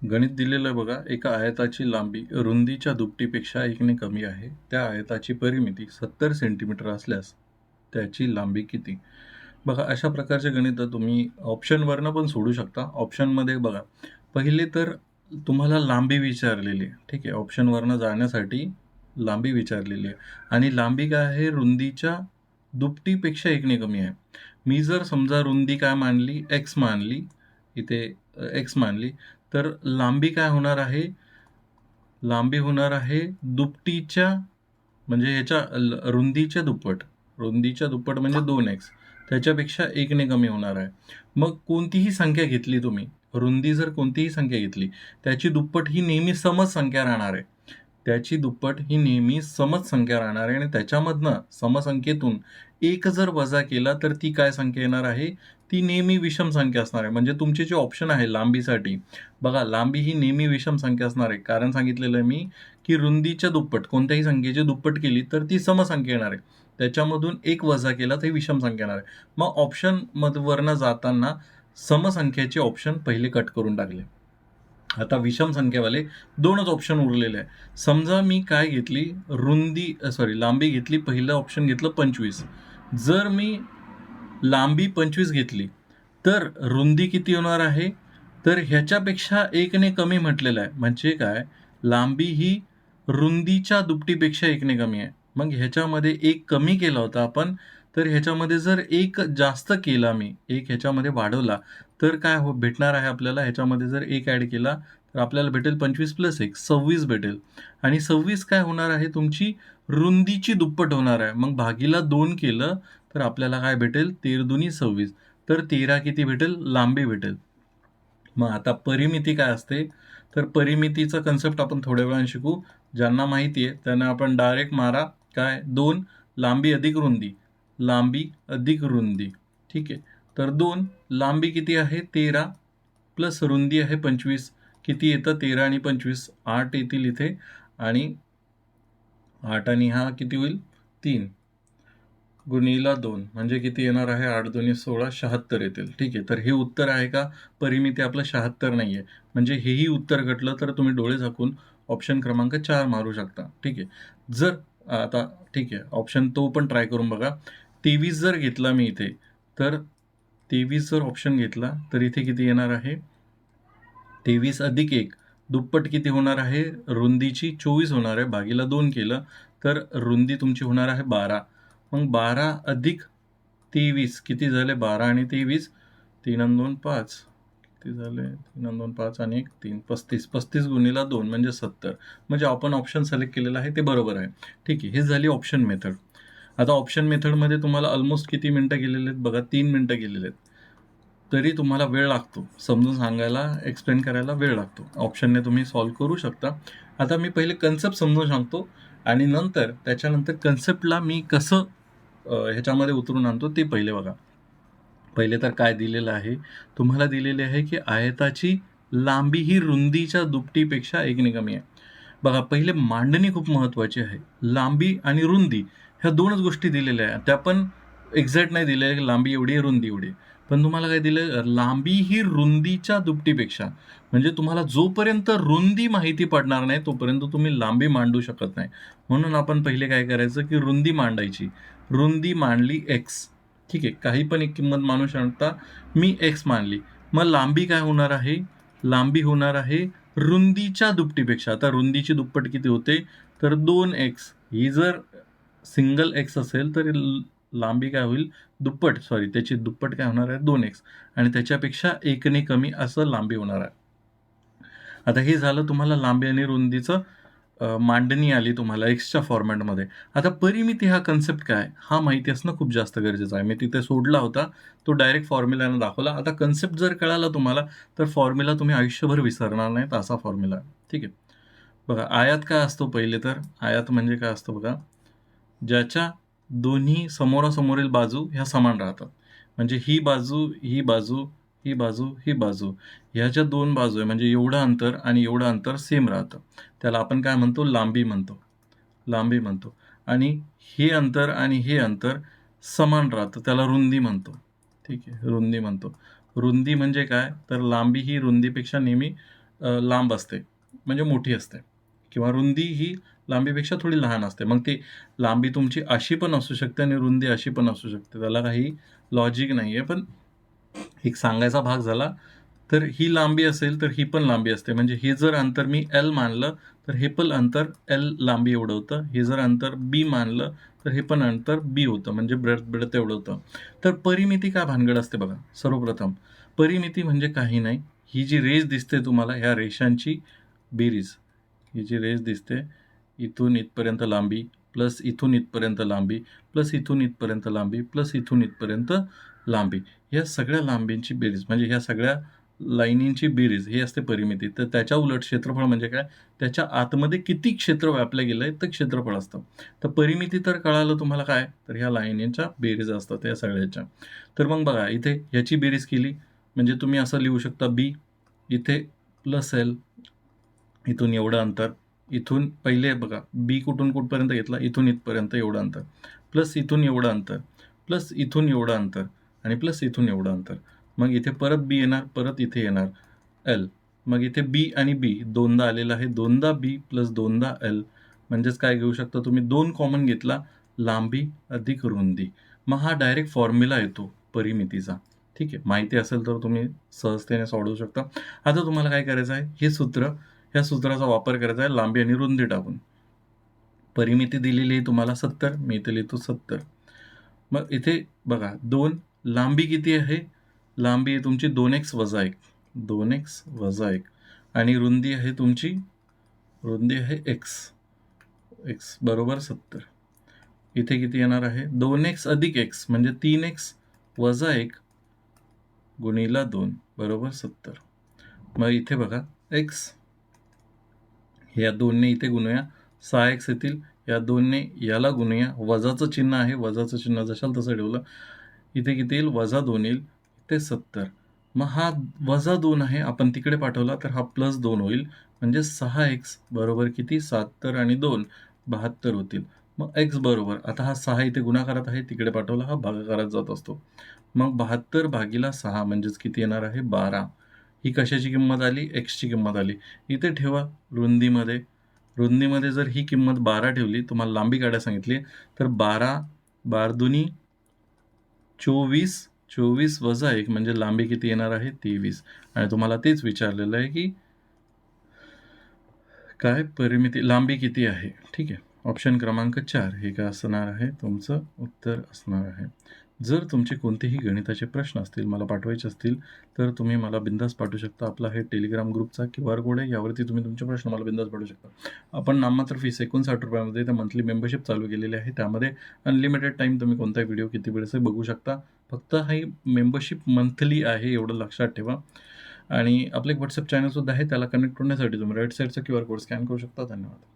गणित दिलेलं आहे बघा एका आयताची लांबी रुंदीच्या दुपटीपेक्षा एकने कमी आहे. त्या आयताची परिमिती सत्तर सेंटीमीटर असल्यास त्याची लांबी किती? बघा अशा प्रकारचे गणित तुम्ही ऑप्शनवरनं पण सोडू शकता. ऑप्शनमध्ये बघा पहिले तर तुम्हाला लांबी विचारलेली आहे. ठीक आहे ऑप्शनवरनं जाण्यासाठी लांबी विचारलेली आहे. आणि लांबी काय आहे? रुंदीच्या दुपटीपेक्षा एकने कमी आहे. मी जर समजा रुंदी काय मानली? एक्स मानली इथे एक्स मानली तर लांबी काय होणार आहे? लांबी होणार आहे दुपटीच्या म्हणजे ह्याच्या ल- रुंदीच्या दुप्पट. रुंदीच्या दुप्पट म्हणजे दोन एक्स त्याच्यापेक्षा एकने कमी होणार आहे. मग कोणतीही संख्या घेतली तुम्ही रुंदी जर कोणतीही संख्या घेतली त्याची दुप्पट ही नेहमी समज संख्या राहणार आहे. त्याची दुप्पट ही नेहमी समज संख्या राहणार आहे आणि त्याच्यामधनं समसंख्येतून एक जर वजा केला तर ती काय संख्या येणार आहे? ती नेहमी विषम संख्या असणार आहे. म्हणजे तुमचे जे ऑप्शन आहे लांबीसाठी बघा लांबी ही नेहमी विषम संख्या असणार आहे. कारण सांगितलेलं आहे मी की रुंदीच्या दुप्पट कोणत्याही संख्येची दुप्पट केली तर ती समसंख्या येणार आहे. त्याच्यामधून एक वजा केला तर विषम संख्या येणार आहे. मग ऑप्शन मधवरनं जाताना समसंख्येचे ऑप्शन पहिले कट करून टाकले. आता विषम संख्यावाले दोनच ऑप्शन उरलेले आहे. समजा मी काय घेतली? रुंदी सॉरी लांबी घेतली पहिलं ऑप्शन घेतलं पंचवीस. जर मी लांबी पंचवीस घेतली तर रुंदी किती होणार आहे? तर ह्याच्यापेक्षा एकने कमी म्हटलेलं आहे. म्हणजे काय? लांबी ही रुंदीच्या दुपटीपेक्षा एकने कमी आहे. मग ह्याच्यामध्ये एक कमी केला होता आपण तर ह्याच्यामध्ये जर एक जास्त केला मी एक ह्याच्यामध्ये वाढवला तर काय हो भेटणार आहे आपल्याला? ह्याच्यामध्ये जर एक ॲड केला तर आपल्याला भेटेल पंचवीस प्लस एक सव्वीस भेटेल. आणि सव्वीस काय होणार आहे? तुमची रुंदीची दुप्पट होणार आहे. मग भागीला दोन केलं तर आपल्याला काय भेटेल? तेर दुनी सव्वीस. तर तेरा किती भेटेल? लांबी भेटेल. मग आता परिमिती काय असते? तर परिमितीचा कन्सेप्ट आपण थोड्या वेळाने शिकू. ज्यांना माहिती आहे त्यांना आपण डायरेक्ट मारा. काय? दोन लांबी अधिक रुंदी. लांबी अधिक रुंदी. ठीक आहे? तर दोन लांबी किती आहे? तेरा. प्लस रुंदी आहे पंचवीस. किती येतं? तेरा आणि पंचवीस. आठ येतील इथे. आणि आठ आणि हा किती होईल? तीन. गुणीला दोन. म्हणजे किती येणार आहे? आठ दोन्ही सोळा शहात्तर येतील. ठीक आहे? तर हे उत्तर आहे का? परिमिती आपलं शहात्तर नाही आहे म्हणजे हेही उत्तर घटलं तर तुम्ही डोळे झाकून ऑप्शन क्रमांक चार मारू शकता. ठीक आहे? जर आता ठीक आहे. ऑप्शन तो पण ट्राय करून बघा. तेवीस जर घेतला मी इथे तर तेवीस जर ऑप्शन घेतला तर इथे किती येणार आहे? तेवीस अधिक एक दुप्पट किती होणार आहे? रुंदीची चोवीस होणार आहे भागीला दोन केलं तर रुंदी तुमची होणार आहे बारा. मग बारा अधिक तेवीस किती झाले? बारा आणि तेवीस तीन आणि दोन पाच. किती झाले? तीन आणि दोन पाच आणि एक तीन पस्तीस. पस्तीस गुणीला दोन म्हणजे सत्तर. म्हणजे आपण ऑप्शन सिलेक्ट केलेलं आहे ते बरोबर आहे. ठीक आहे हे झाली ऑप्शन मेथड आता ऑप्शन मेथडमध्ये तुम्हाला ऑलमोस्ट किती मिनटं गेलेले आहेत बघा तीन मिनटं गेलेले आहेत. तरी तुम्हाला वेळ लागतो. समजून सांगायला एक्सप्लेन करायला वेळ लागतो. ऑप्शनने तुम्ही सॉल्व करू शकता. आता मी पहिले कन्सेप्ट समजून सांगतो आणि नंतर त्याच्यानंतर कन्सेप्टला मी कसं ह्याच्यामध्ये उतरून आणतो ते पहिले बघा. पहिले तर काय दिलेलं आहे? तुम्हाला दिलेले आहे की आयताची लांबी ही रुंदीच्या दुपटीपेक्षा एकने कमी आहे. बघा पहिले मांडणी खूप महत्त्वाची आहे. लांबी आणि रुंदी. ह्या दोनच गोष्टी दिलेल्या आहेत. त्या पण एक्झॅक्ट नाही दिले की लांबी एवढी आहे रुंदी एवढी पण तुम्हाला काय दिलं? लांबी ही रुंदीच्या दुपटीपेक्षा. म्हणजे तुम्हाला जोपर्यंत रुंदी माहिती पडणार नाही तोपर्यंत तुम्ही लांबी मांडू शकत नाही. म्हणून आपण पहिले काय करायचं की रुंदी मांडायची. रुंदी मांडली एक्स ठीक आहे काही पण एक किंमत मानू शकता. मी एक्स मानली. मग लांबी काय होणार आहे? लांबी होणार आहे रुंदीच्या दुपटीपेक्षा. आता रुंदीची दुप्पट किती होते? तर दोन एक्स ही जर सिंगल एक्स असेल तर लांबी काय होईल? दुप्पट सॉरी त्याची दुप्पट काय होणार आहे? दोन एक्स आणि त्याच्यापेक्षा एकने कमी असं लांबी होणार आहे. आता हे झालं तुम्हाला लांबी आणि रुंदीचं मांडणी आली तुम्हाला एक्सच्या फॉर्मॅटमध्ये आता परिमिती हा कन्सेप्ट काय? हा माहिती असणं खूप जास्त गरजेचं आहे. मी तिथे सोडला होता तो डायरेक्ट फॉर्म्युलानं दाखवला. आता कन्सेप्ट जर कळाला तुम्हाला तर फॉर्म्युला तुम्ही आयुष्यभर विसरणार नाहीत असा फॉर्म्युला आहे. ठीक आहे? बघा आयात काय असतो पहिले तर? आयात म्हणजे काय असतं बघा? ज्याच्या दोन्ही समोरासमोरील बाजू ह्या समान राहतात. म्हणजे ही बाजू ही बाजू ही बाजू ही बाजू ह्याच्या दोन बाजू आहे. म्हणजे एवढं अंतर आणि एवढं अंतर सेम राहतं. त्याला आपण काय म्हणतो? लांबी म्हणतो. लांबी म्हणतो. आणि हे अंतर आणि हे अंतर समान राहतं. त्याला रुंदी म्हणतो. ठीक आहे? रुंदी म्हणतो. रुंदी म्हणजे काय? तर लांबी ही रुंदीपेक्षा नेहमी लांब असते. म्हणजे मोठी असते. किंवा रुंदी ही लांबीपेक्षा थोडी लहान असते. मग ती लांबी तुमची अशी पण असू शकते आणि रुंदी अशी पण असू शकते. त्याला काही लॉजिक नाही आहे पण एक सांगायचा भाग झाला तर ही लांबी असेल तर ही पण लांबी असते. म्हणजे हे जर अंतर मी एल मानलं तर हे पण अंतर एल लांबी एवढं होतं. हे जर अंतर बी मानलं तर हे पण अंतर बी होतं. म्हणजे ब्रेड ब्रेड एवढं होतं. तर परिमिती काय भानगड असते बघा सर्वप्रथम. परिमिती म्हणजे काही नाही. ही जी रेष दिसते तुम्हाला ह्या रेषांची बेरीज. ही जी रेष दिसते इथून इथपर्यंत लांबी प्लस इथून इथपर्यंत लांबी प्लस इथून इथपर्यंत लांबी प्लस इथून इथपर्यंत लांबी. या सगळ्या लांबींची बेरीज म्हणजे ह्या सगळ्या लाईनींची बेरीज ही असते परिमिती. तर त्याच्या उलट क्षेत्रफळ म्हणजे काय? त्याच्या आतमध्ये किती क्षेत्र व्यापलं गेलं आहे तर क्षेत्रफळ असतं. तर परिमिती तर कळालं तुम्हाला काय? तर ह्या लाईनींच्या बेरीज असतात या सगळ्याच्या. तर मग बघा इथे ह्याची बेरीज केली म्हणजे तुम्ही असं लिहू शकता बी इथे प्लस एल इथून एवढं अंतर. इथून पहिले बघा बी कुठून कुठपर्यंत घेतला? इथून इथपर्यंत एवढं अंतर. प्लस इथून एवढं अंतर. प्लस इथून एवढं अंतर. आणि प्लस इथून एवढं अंतर. मग इथे परत बी येणार परत इथे येणार. एल मग इथे बी आणि बी दोनदा आलेलं आहे. दोनदा बी प्लस दोनदा एल म्हणजेच काय घेऊ शकता तुम्ही? दोन कॉमन घेतला लांबी अधिक रुंदी. मग हा डायरेक्ट फॉर्म्युला येतो परिमितीचा. ठीक आहे? माहिती असेल तर तुम्ही सहजतेने सोडवू शकता. आता तुम्हाला काय करायचं आहे? हे सूत्र ह्या सूत्राचा वापर करायचा आहे लांबी आणि रुंदी टाकून. परिमिती दिलेली आहे तुम्हाला सत्तर मी इथे लिहितो सत्तर. मग इथे बघा दोन लांबी किती आहे? लांबी आहे तुमची दोन एक्स वजा एक. दोन एक्स वजा एक. आणि रुंदी आहे तुमची रुंदी आहे एक्स. एक्स बरोबर सत्तर. इथे किती येणार आहे? दोन एक्स अधिक एक्स म्हणजे तीन एक्स वजा एक गुणीला दोन बरोबर सत्तर. मग इथे बघा एक्स. या दोनने इथे गुणूया. सहा एक्स येतील. या दोनने याला गुणूया. वजाचं चिन्ह आहे. वजाचं चिन्ह जशाल तसं ठेवलं. इथे किती येईल? वजा दोन येईल. इथे सत्तर. मग हा वजा दोन आहे. आपण तिकडे पाठवला तर हा प्लस दोन होईल. म्हणजे सहा एक्स बरोबर किती? सत्तर आणि दोन. बहात्तर होतील. मग एक्स बरोबर. आता हा सहा इथे गुणाकारात आहे. तिकडे पाठवला. हा भागाकारात जात असतो. मग बहात्तर भागीला सहा म्हणजेच किती येणार आहे? बारा. ही कशाची किंमत आली? एक्सची किंमत आली. इथे ठेवा रुंदीमध्ये. रुंदीमध्ये जर ही किंमत बारा ठेवली तुम्हाला लांबी काढायला सांगितली तर बारा बारदुनी चोवीस चोवीस वजा एक म्हणजे लांबी किती येणार आहे? तेवीस. आणि तुम्हाला तेच विचारलेलं आहे की काय परिमिती लांबी किती आहे? ठीक आहे. ऑप्शन क्रमांक चार. हे काय असणार आहे? तुमचं उत्तर असणार आहे. जर तुमचे कोणतेही गणिताचे प्रश्न असतील मला पाठवायचे असतील तर तुम्ही मला बिंदास पाठवू शकता. आपला हे टेलिग्राम ग्रुपचा क्यू आर कोड आहे. यावरती तुम्ही तुमचे प्रश्न मला बिंदास पाठवू शकता. आपण नाममात्र फीस एकोणसाठ रुपयामध्ये त्या मंथली मेंबरशिप चालू केलेली आहे. त्यामध्ये अनलिमिटेड टाईम तुम्ही कोणताही व्हिडिओ किती वेळेस बघू शकता. फक्त ही मेंबरशिप मंथली आहे एवढं लक्षात ठेवा. आणि आपलं एक व्हॉट्सअप चॅनलसुद्धा आहे. त्याला कनेक्ट होण्यासाठी तुम्ही राईट साईडचा क्यू आर कोड स्कॅन करू शकता. धन्यवाद.